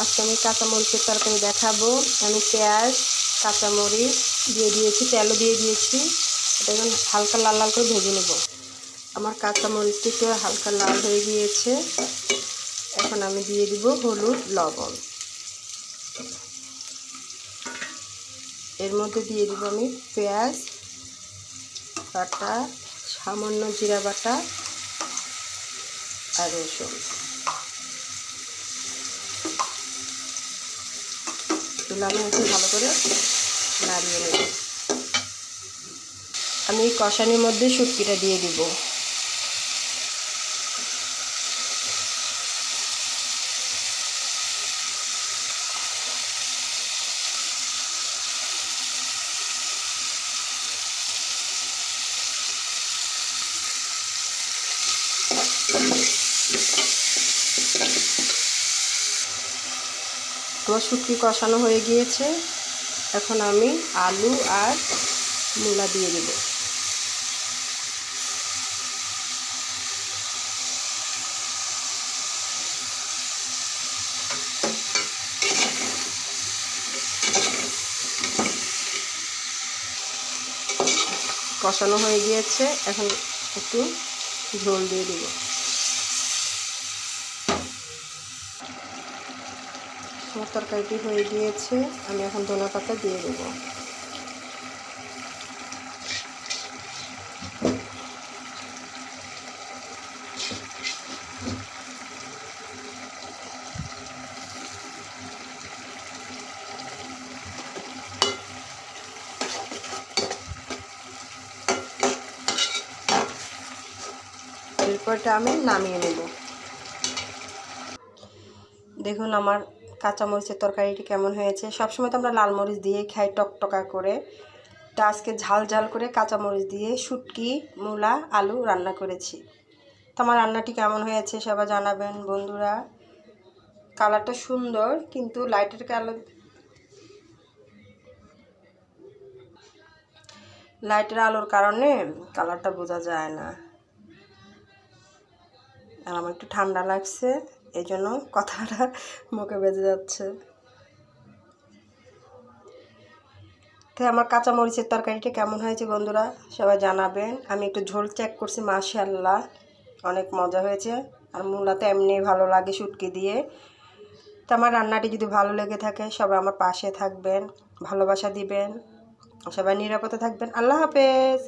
আজকে আমি কাঁচামরিচের তরকারি দেখাবো। আমি পেঁয়াজ, কাঁচামরিচ দিয়ে দিয়েছি, তেলও দিয়ে দিয়েছি। এটা এখন হালকা লাল লাল করে ভেজে নেব। আমার কাঁচামরিচটি একটু হালকা লাল হয়ে গিয়েছে। এখন আমি দিয়ে দিব হলুদ, লবণ। এর মধ্যে দিয়ে দিব আমি পেঁয়াজ, বাটা, সামান্য জিরা বাটা আর রসুন। আমি একটু ভালো করে নাড়িয়ে নেব। আমি এই কষানির মধ্যে শুটকিটা দিয়ে দিব। আমার শুটকি কষানো হয়ে গিয়েছে। এখন আমি আলু আর মূলা দিয়ে দেব। কষানো হয়ে গিয়েছে। এখন একটু ঝোল দিয়ে দেব। আমার তরকারিটি হয়ে গিয়েছে, আমি এখন ধনে পাতা দিয়ে দেব। এরপরটা আমি নামিয়ে নেব। দেখুন আমার কাঁচামরিচের তরকারিটি কেমন হয়েছে? সবসময় তো আমরা লাল মরিচ দিয়ে খাই টকটকা করে। তা আজকে ঝাল ঝাল করে কাঁচামরিচ দিয়ে শুটকি, মূলা, আলু রান্না করেছি। তো আমার রান্নাটি কেমন হয়েছে সবাই জানাবেন বন্ধুরা। কালারটা সুন্দর, কিন্তু লাইটের কালার লাইটের আলোর কারণে কালারটা বোঝা যায় না। আর আমার একটু ঠান্ডা লাগছে। এই জন্য কথাটা মুখে বেজে যাচ্ছে। তো আমার কাঁচা মরিচের তরকারিটা কেমন হয়েছে বন্ধুরা সবাই জানাবেন। আমি একটু ঝোল চেক করছি মাশাল্লাহ অনেক মজা হয়েছে। আর মূলাতে এমনি ভালো লাগে শুটকি দিয়ে। তো আমার রান্নাটি যদি ভালো লেগে থাকে, সবাই আমার পাশে থাকবেন, ভালোবাসা দিবেন, সবাই নিরাপদে থাকবেন। আল্লাহ হাফেজ।